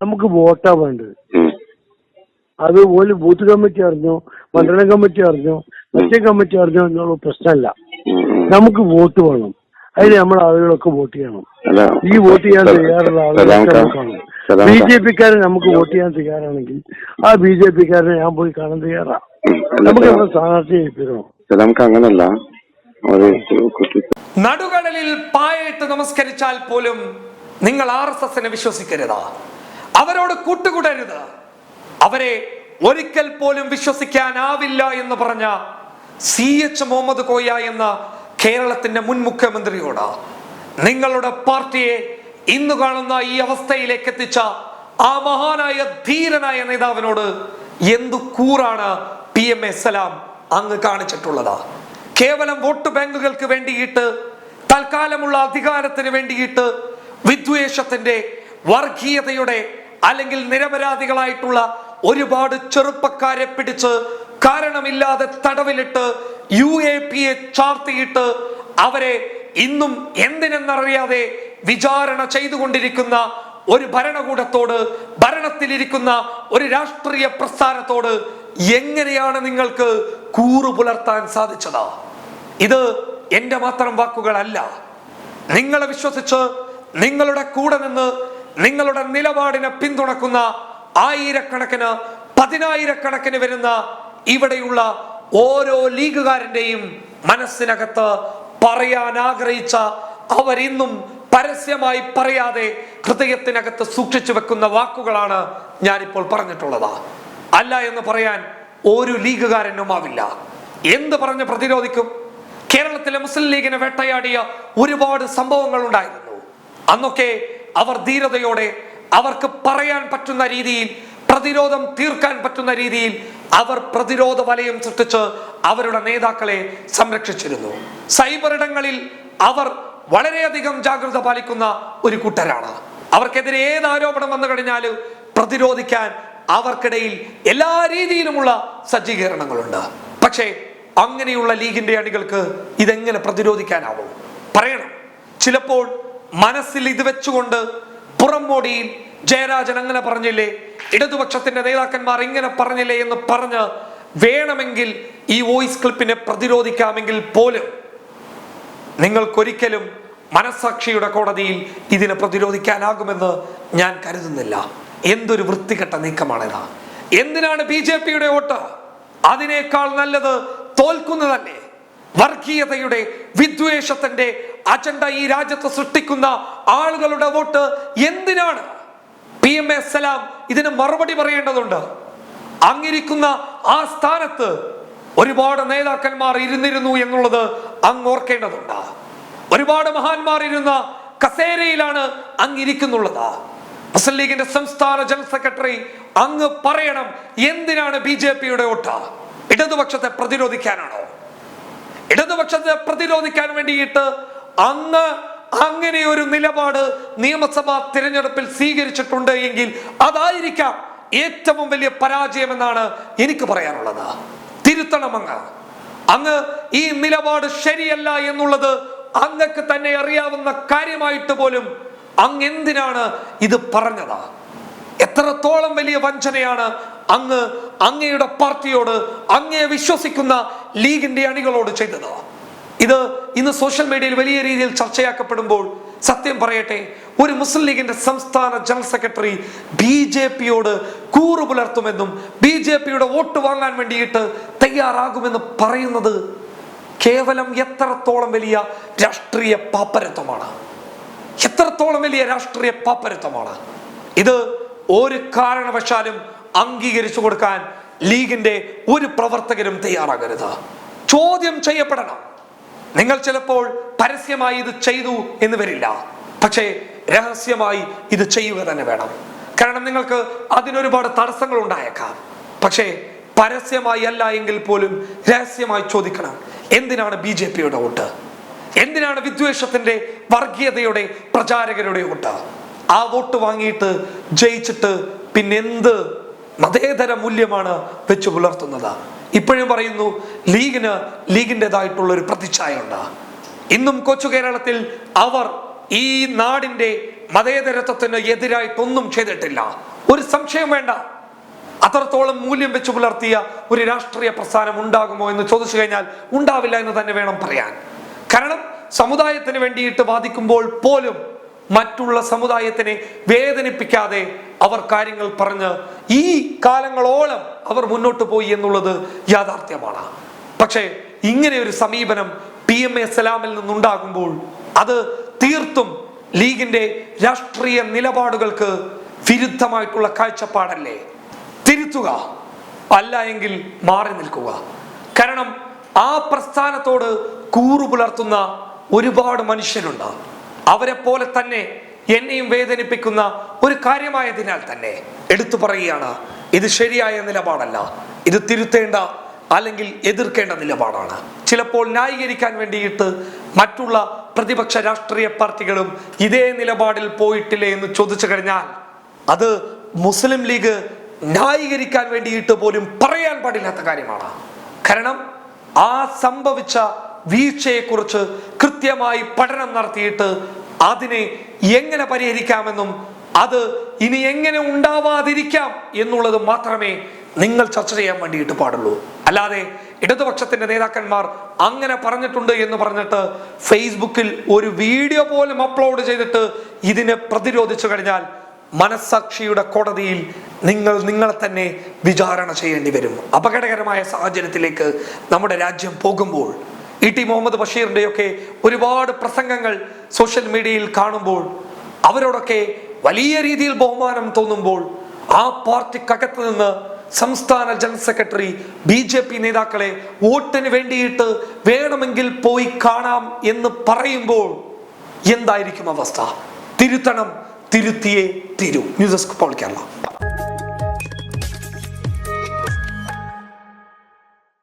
നമുക്ക് വോട്ടാ വേണ്ടത്. അത് ഒരു ബൂത്ത് കമ്മിറ്റി അറിഞ്ഞോ മണ്ഡലം കമ്മിറ്റി അറിഞ്ഞോ മറ്റേ കമ്മിറ്റി അറിഞ്ഞോ എന്നുള്ള പ്രശ്നമല്ല. നമുക്ക് വോട്ട് വേണം. അതിന് നമ്മൾ ആളുകളൊക്കെ വോട്ട് ചെയ്യണം. ഈ വോട്ട് ചെയ്യാൻ തയ്യാറുള്ള ആളുകളൊക്കെ നമുക്ക് ബി. ജെ പിക്കാരെ നമുക്ക് വോട്ട് ചെയ്യാൻ തയ്യാറാണെങ്കിൽ ആ ബി ജെ പിക്കാരനെ ഞാൻ പോയി കാണാൻ തയ്യാറാ. നമുക്ക് നമ്മുടെ സ്ഥാനാർത്ഥി ജയിപ്പിക്കണം. സലാം ഖാൻ അങ്ങനല്ല. നടുകടലിൽ പായയിട്ട് നമസ്കരിച്ചാൽ പോലും നിങ്ങൾ ആർ എസ് എസിനെ വിശ്വസിക്കരുത്. അവരോട് കൂട്ടുകൂടരുത്. അവരെ ഒരിക്കൽ പോലും വിശ്വസിക്കാനാവില്ല എന്ന് പറഞ്ഞ സി എച്ച് മുഹമ്മദ് കോയ എന്ന കേരളത്തിന്റെ മുൻ മുഖ്യമന്ത്രിയോട് നിങ്ങളുടെ പാർട്ടിയെ ഇന്ന് കാണുന്ന ഈ അവസ്ഥയിലേക്ക് എത്തിച്ച ആ മഹാനായ ധീരനായ നേതാവിനോട് എന്തു കൂറാണ് പി എം എ സലാം അങ്ങ് കാണിച്ചിട്ടുള്ളത്? കേവലം വോട്ട് ബാങ്കുകൾക്ക് വേണ്ടിയിട്ട് തൽക്കാലമുള്ള അധികാരത്തിന് വേണ്ടിയിട്ട് വിദ്വേഷത്തിന്റെ വർഗീയതയുടെ അല്ലെങ്കിൽ നിരപരാധികളായിട്ടുള്ള ഒരുപാട് ചെറുപ്പക്കാരെ പിടിച്ച് കാരണമില്ലാതെ തടവിലിട്ട് യു എ പി എ ചാർത്തിയിട്ട് അവരെ ഇന്നും എന്തിനെന്നറിയാതെ വിചാരണ ചെയ്തുകൊണ്ടിരിക്കുന്ന ഒരു ഭരണകൂടത്തോട് ഭരണത്തിലിരിക്കുന്ന ഒരു രാഷ്ട്രീയ പ്രസ്ഥാനത്തോട് എങ്ങനെയാണ് നിങ്ങൾക്ക് കൂറു പുലർത്താൻ സാധിച്ചത്? ഇത് എന്റെ മാത്രം വാക്കുകളല്ല. നിങ്ങളെ വിശ്വസിച്ച് നിങ്ങളുടെ കൂടെ നിന്ന് നിങ്ങളുടെ നിലപാടിനെ പിന്തുണക്കുന്ന ആയിരക്കണക്കിന് പതിനായിരക്കണക്കിന് വരുന്ന ഇവിടെയുള്ള ഓരോ ലീഗുകാരന്റെയും മനസ്സിനകത്ത് പറയാൻ ആഗ്രഹിച്ച അവരിന്നും പരസ്യമായി പറയാതെ ഹൃദയത്തിനകത്ത് സൂക്ഷിച്ചു വെക്കുന്ന വാക്കുകളാണ് ഞാനിപ്പോൾ പറഞ്ഞിട്ടുള്ളത്. അല്ല എന്ന് പറയാൻ ഒരു ലീഗുകാരനും ആവില്ല. എന്ത് പറഞ്ഞ് പ്രതിരോധിക്കും? കേരളത്തിലെ മുസ്ലിം ലീഗിനെ വേട്ടയാടിയ ഒരുപാട് സംഭവങ്ങൾ ഉണ്ടായിരുന്നു. അന്നൊക്കെ അവർ ധീരതയോടെ അവർക്ക് പറയാൻ പറ്റുന്ന രീതിയിൽ പ്രതിരോധം തീർക്കാൻ പറ്റുന്ന രീതിയിൽ അവർ പ്രതിരോധ വലയം സൃഷ്ടിച്ച് അവരുടെ നേതാക്കളെ സംരക്ഷിച്ചിരുന്നു. സൈബർ ഇടങ്ങളിൽ അവർ വളരെയധികം ജാഗ്രത പാലിക്കുന്ന ഒരു കൂട്ടരാണ്. അവർക്കെതിരെ ഏത് ആരോപണം വന്നു കഴിഞ്ഞാലും പ്രതിരോധിക്കാൻ അവർക്കിടയിൽ എല്ലാ രീതിയിലുമുള്ള സജ്ജീകരണങ്ങളുണ്ട്. പക്ഷേ അങ്ങനെയുള്ള ലീഗിന്റെ അണികൾക്ക് ഇതെങ്ങനെ പ്രതിരോധിക്കാനാവും? പറയണം. ചിലപ്പോൾ മനസ്സിൽ ഇത് വെച്ചുകൊണ്ട് പുറംമോടിയിൽ ജയരാജൻ അങ്ങനെ പറഞ്ഞില്ലേ? ഇടതുപക്ഷത്തിന്റെ നേതാക്കന്മാർ ഇങ്ങനെ പറഞ്ഞില്ലേ എന്ന് പറഞ്ഞ് വേണമെങ്കിൽ ഈ വോയിസ് ക്ലിപ്പിനെ പ്രതിരോധിക്കാമെങ്കിൽ പോലും നിങ്ങൾക്കൊരിക്കലും മനസാക്ഷിയുടെ കോടതിയിൽ ഇതിനെ പ്രതിരോധിക്കാനാകുമെന്ന് ഞാൻ കരുതുന്നില്ല. എന്തൊരു വൃത്തികെട്ട നീക്കമാണിത്. എന്തിനാണ് ബി ജെ പിയുടെ വോട്ട്? അതിനേക്കാൾ നല്ലത് തോൽക്കുന്നതല്ലേ? വർഗീയതയുടെ വിദ്വേഷത്തിന്റെ അജണ്ട ഈ രാജ്യത്ത് സൃഷ്ടിക്കുന്ന ആളുകളുടെ വോട്ട് എന്തിനാണ്? പി എം എസ് സലാം ഇതിന് മറുപടി പറയേണ്ടതുണ്ട്. അങ്ങിരിക്കുന്ന ആ സ്ഥാനത്ത് ഒരുപാട് നേതാക്കന്മാർ ഇരുന്നിരുന്നു എന്നുള്ളത് അങ്ങ് ഓർക്കേണ്ടതുണ്ട്. ഒരുപാട് മഹാന്മാർ ഇരുന്ന കസേരയിലാണ് അങ്ങിരിക്കുന്നുള്ളത്. മുസ്ലിം ലീഗിന്റെ സംസ്ഥാന ജനറൽ സെക്രട്ടറി അങ്ങ് പറയണം എന്തിനാണ് ബി ജെ പിയുടെ വോട്ട്? ഇടതുപക്ഷത്തെ പ്രതിരോധിക്കാനാണോ? ഇടതുപക്ഷത്തെ പ്രതിരോധിക്കാൻ വേണ്ടിയിട്ട് അങ്ങ് അങ്ങനെ ഒരു നിലപാട് നിയമസഭാ തിരഞ്ഞെടുപ്പിൽ സ്വീകരിച്ചിട്ടുണ്ട് എങ്കിൽ അതായിരിക്കാം ഏറ്റവും വലിയ പരാജയമെന്നാണ് എനിക്ക് പറയാനുള്ളത്. തിരുത്തണം അങ്ങ് അങ്ങ് ഈ നിലപാട് ശരിയല്ല എന്നുള്ളത് അങ്ങക്ക് തന്നെ അറിയാവുന്ന കാര്യമായിട്ട് പോലും അങ്ങ് എന്തിനാണ് ഇത് പറഞ്ഞത്? എത്രത്തോളം വലിയ വഞ്ചനയാണ് അങ്ങ് അങ്ങയുടെ പാർട്ടിയോട് അങ്ങയെ വിശ്വസിക്കുന്ന ലീഗിന്റെ അണികളോട് ചെയ്തത്. ഇത് ഇന്ന് സോഷ്യൽ മീഡിയയിൽ വലിയ രീതിയിൽ ചർച്ചയാക്കപ്പെടുമ്പോൾ സത്യം പറയട്ടെ ഒരു മുസ്ലിം ലീഗിന്റെ സംസ്ഥാന ജനറൽ സെക്രട്ടറി ബി ജെ പിയോട് കൂറു പുലർത്തുമെന്നും ബി ജെ പിയുടെ വോട്ട് വാങ്ങാൻ വേണ്ടിയിട്ട് തയ്യാറാകുമെന്ന് പറയുന്നത് കേവലം എത്രത്തോളം വലിയ രാഷ്ട്രീയ പാപ്പരത്വമാണ്? എത്രത്തോളം വലിയ രാഷ്ട്രീയ പാപ്പരത്വമാണ്? ഇത് ഒരു കാരണവശാലും അംഗീകരിച്ചു കൊടുക്കാൻ ലീഗിന്റെ ഒരു പ്രവർത്തകരും തയ്യാറാകരുത്. ചോദ്യം ചെയ്യപ്പെടണം. നിങ്ങൾ ചിലപ്പോൾ പരസ്യമായി ഇത് ചെയ്തു എന്ന് വരില്ല. പക്ഷേ രഹസ്യമായി ഇത് ചെയ്യുക തന്നെ വേണം. കാരണം നിങ്ങൾക്ക് അതിനൊരുപാട് തടസ്സങ്ങൾ ഉണ്ടായേക്കാം പക്ഷേ പരസ്യമായി അല്ല എങ്കിൽ പോലും രഹസ്യമായി ചോദിക്കണം. എന്തിനാണ് ബി ജെ പിയുടെ വോട്ട്? എന്തിനാണ് വിദ്വേഷത്തിന്റെ വർഗീയതയുടെ പ്രചാരകരുടെ വോട്ട്? ആ വോട്ട് വാങ്ങിയിട്ട് ജയിച്ചിട്ട് പിന്നെന്ത് മതേതര മൂല്യമാണ് വെച്ച് പുലർത്തുന്നത്. ഇപ്പോഴും പറയുന്നു ലീഗിന് ലീഗിന്റെതായിട്ടുള്ള ഒരു പ്രതിച്ഛായ ഉണ്ട് ഇന്നും കൊച്ചു കേരളത്തിൽ അവർ ഈ നാടിന്റെ മതേതരത്വത്തിന് എതിരായിട്ടൊന്നും ചെയ്തിട്ടില്ല. ഒരു സംശയം വേണ്ട. അത്രത്തോളം മൂല്യം വെച്ച് പുലർത്തിയ ഒരു രാഷ്ട്രീയ പ്രസ്ഥാനം ഉണ്ടാകുമോ എന്ന് ചോദിച്ചു കഴിഞ്ഞാൽ ഉണ്ടാവില്ല എന്ന് തന്നെ വേണം പറയാൻ. കാരണം സമുദായത്തിന് വേണ്ടിയിട്ട് വാദിക്കുമ്പോൾ പോലും മറ്റുള്ള സമുദായത്തിനെ വേദനിപ്പിക്കാതെ അവർ കാര്യങ്ങൾ പറഞ്ഞ് ഈ കാലങ്ങളോളം അവർ മുന്നോട്ട് പോയി എന്നുള്ളത് യാഥാർത്ഥ്യമാണ്. പക്ഷേ ഇങ്ങനെ ഒരു സമീപനം പി എം എ സലാമിൽ നിന്നുണ്ടാകുമ്പോൾ അത് തീർത്തും ലീഗിന്റെ രാഷ്ട്രീയ നിലപാടുകൾക്ക് വിരുദ്ധമായിട്ടുള്ള കാഴ്ചപ്പാടല്ലേ? തിരുത്തുക അല്ല എങ്കിൽ മാറി നിൽക്കുക. കാരണം ആ പ്രസ്ഥാനത്തോട് കൂറു പുലർത്തുന്ന ഒരുപാട് മനുഷ്യരുണ്ട്. അവരെ പോലെ തന്നെ എന്നെയും വേദനിപ്പിക്കുന്ന ഒരു കാര്യമായതിനാൽ തന്നെ എടുത്തു പറയുകയാണ് ഇത് ശരിയായ നിലപാടല്ല ഇത് തിരുത്തേണ്ട അല്ലെങ്കിൽ എതിർക്കേണ്ട നിലപാടാണ്. ചിലപ്പോൾ ന്യായീകരിക്കാൻ വേണ്ടിയിട്ട് മറ്റുള്ള പ്രതിപക്ഷ രാഷ്ട്രീയ പാർട്ടികളും ഇതേ നിലപാടിൽ പോയിട്ടില്ലേ എന്ന് ചോദിച്ചു കഴിഞ്ഞാൽ അത് മുസ്ലിം ലീഗ് ന്യായീകരിക്കാൻ വേണ്ടിയിട്ട് പോലും പറയാൻ പാടില്ലാത്ത കാര്യമാണ്. കാരണം ആ സംഭവിച്ച വീഴ്ചയെക്കുറിച്ച് കൃത്യമായി പഠനം നടത്തിയിട്ട് അതിനെ എങ്ങനെ പരിഹരിക്കാമെന്നും അത് ഇനി എങ്ങനെ ഉണ്ടാവാതിരിക്കാം എന്നുള്ളത് മാത്രമേ നിങ്ങൾ ചർച്ച ചെയ്യാൻ വേണ്ടിയിട്ട് പാടുള്ളൂ. അല്ലാതെ ഇടതുപക്ഷത്തിന്റെ നേതാക്കന്മാർ അങ്ങനെ പറഞ്ഞിട്ടുണ്ട് എന്ന് പറഞ്ഞിട്ട് ഫേസ്ബുക്കിൽ ഒരു വീഡിയോ പോലും അപ്ലോഡ് ചെയ്തിട്ട് ഇതിനെ പ്രതിരോധിച്ചു കഴിഞ്ഞാൽ മനസ്സാക്ഷിയുടെ കോടതിയിൽ നിങ്ങൾ നിങ്ങളെ തന്നെ വിചാരണ ചെയ്യേണ്ടി വരും. അപകടകരമായ സാഹചര്യത്തിലേക്ക് നമ്മുടെ രാജ്യം പോകുമ്പോൾ ഇ ടി മുഹമ്മദ് ബഷീറിന്റെയൊക്കെ ഒരുപാട് പ്രസംഗങ്ങൾ സോഷ്യൽ മീഡിയയിൽ കാണുമ്പോൾ അവരോടൊക്കെ വലിയ രീതിയിൽ ബഹുമാനം തോന്നുമ്പോൾ ആ പാർട്ടിക്കകത്ത് നിന്ന് സംസ്ഥാന general secretary B J P നേതാക്കളെ വോട്ടിന് വേണ്ടിയിട്ട് വേണമെങ്കിൽ പോയി കാണാം എന്ന് പറയുമ്പോൾ എന്തായിരിക്കും അവസ്ഥ? തിരുത്തണം തിരുത്തിയേ തിരു. ന്യൂസ് ഡെസ്ക് പോൾ കേരള.